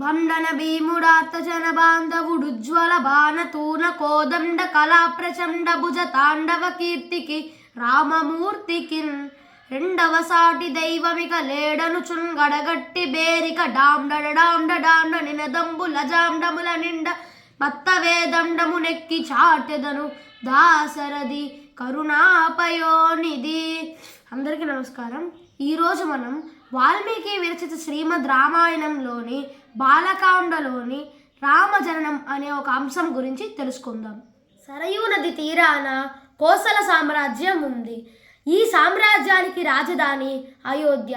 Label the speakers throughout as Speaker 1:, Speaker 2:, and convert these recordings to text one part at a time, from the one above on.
Speaker 1: భండన భీముడార్తజన బాంధవుడుజ్వల బాణతూన కోదండ కళా ప్రచండ భుజ తాండవ కీర్తికి రామమూర్తికి రెండవ సాటి దైవమిక లేడను చుంగడగట్టి బేరిక డాండ డాండ డాండ నినదంబుల జాండముల నిండ మత్తవేదండము నెక్కి చాటెదను దాసరది కరుణాపయోనిధి అందరికీ నమస్కారం. ఈరోజు మనం వాల్మీకి విరచిత శ్రీమద్ రామాయణంలోని బాలకాండలోని రామజననం అనే ఒక అంశం గురించి తెలుసుకుందాం. సరయూ నది తీరాన కోసల సామ్రాజ్యం ఉంది. ఈ సామ్రాజ్యానికి రాజధాని అయోధ్య.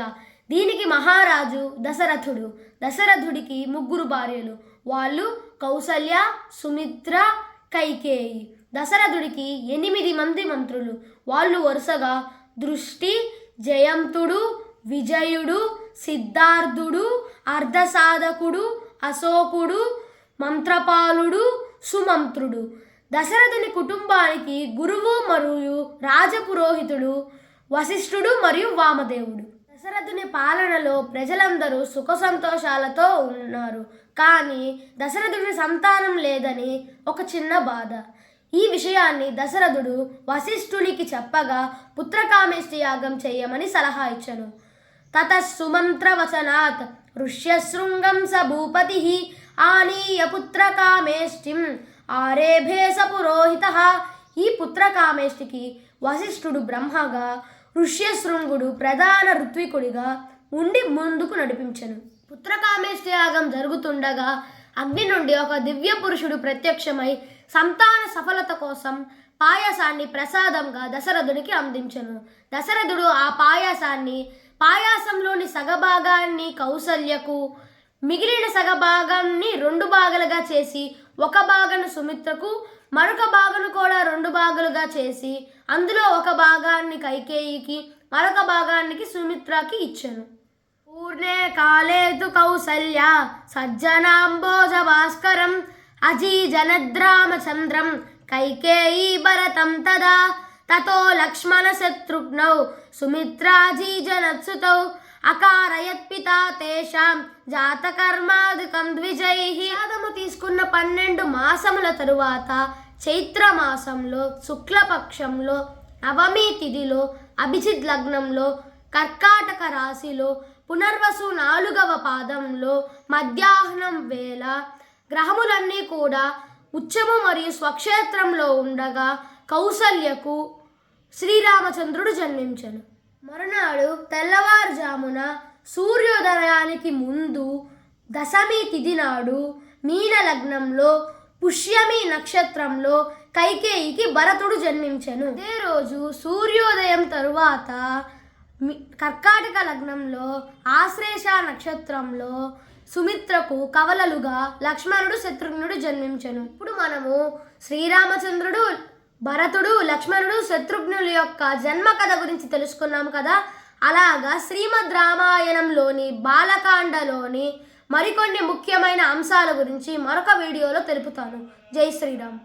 Speaker 1: దీనికి మహారాజు దశరథుడు. దశరథుడికి ముగ్గురు భార్యలు. వాళ్ళు కౌసల్య సుమిత్ర కైకేయి. దశరథుడికి ఎనిమిది మంది మంత్రులు. వాళ్ళు వరుసగా దృష్టి జయంతుడు విజయుడు సిద్ధార్థుడు అర్ధసాధకుడు అశోకుడు మంత్రపాలుడు సుమంత్రుడు. దశరథుని కుటుంబానికి గురువు మరియు రాజపురోహితుడు వశిష్ఠుడు మరియు వామదేవుడు. దశరథుని పాలనలో ప్రజలందరూ సుఖ సంతోషాలతో ఉన్నారు. కానీ దశరథుడి సంతానం లేదని ఒక చిన్న బాధ. ఈ విషయాన్ని దశరథుడు వశిష్ఠునికి చెప్పగా పుత్రకామేష్టి యాగం చేయమని సలహా ఇచ్చను. తత సుమంత్రవచనాత్ ఋష్యశృంగం స భూపతి ఆనీయ పుత్రకామేష్టిం ఆరేభే స పురోహిత ఈ పుత్రకామేష్టికి వశిష్ఠుడు బ్రహ్మగా ఋష్యశృంగుడు ప్రధాన ఋత్వికుడిగా ఉండి ముందుకు నడిపించను. పుత్రకామేష్టి యాగం జరుగుతుండగా అగ్ని నుండి ఒక దివ్య పురుషుడు ప్రత్యక్షమై సంతాన సఫలత కోసం పాయాసాన్ని ప్రసాదంగా దశరథుడికి అందించను. దశరథుడు ఆ పాయాసాన్ని పాయాసంలోని సగభాగాన్ని కౌసల్యకు మిగిలిన సగభాగాన్ని రెండు భాగాలుగా చేసి ఒక భాగను సుమిత్రకు మరొక భాగను కూడా రెండు భాగాలుగా చేసి అందులో ఒక భాగాన్ని కైకేయికి మరొక భాగానికి సుమిత్రకి ఇచ్చాను. పూర్ణే కాలేదు కౌసల్య సజ్జనాంబోజ భాస్కరం అజీ అజీజనద్రామచంద్రం కైకేయీ భరతం తదా తతో లక్ష్మణ శత్రుఘ్నౌ సుమిత్రాజీజనత్సుతౌ అకారయత్ పితా తేషాం జాతకర్మాదికం ద్విజై. యాదము తీసుకున్న పన్నెండు మాసముల తరువాత చైత్రమాసంలో శుక్లపక్షంలో నవమి తిథిలో అభిజిత్ లగ్నంలో కర్కాటక రాశిలో పునర్వసు నాలుగవ పాదంలో మధ్యాహ్నం వేళ గ్రహములన్నీ కూడా ఉచ్చము మరియు స్వక్షేత్రంలో ఉండగా కౌసల్యకు శ్రీరామచంద్రుడు జన్మించను. మరునాడు తెల్లవారుజామున సూర్యోదయానికి ముందు దశమి తిథి నాడు మీన లగ్నంలో పుష్యమి నక్షత్రంలో కైకేయికి భరతుడు జన్మించెను. అదే రోజు సూర్యోదయం తరువాత కర్కాటక లగ్నంలో ఆశ్లేష నక్షత్రంలో సుమిత్రకు కవలలుగా లక్ష్మణుడు శత్రుఘ్నుడు జన్మించెను. ఇప్పుడు మనము శ్రీరామచంద్రుడు భరతుడు లక్ష్మణుడు శత్రుఘ్నుల యొక్క జన్మ కథ గురించి తెలుసుకున్నాం కదా. అలాగా శ్రీమద్ రామాయణంలోని బాలకాండలోని మరికొన్ని ముఖ్యమైన అంశాల గురించి మరొక వీడియోలో తెలుపుతాను. జై శ్రీరామ్.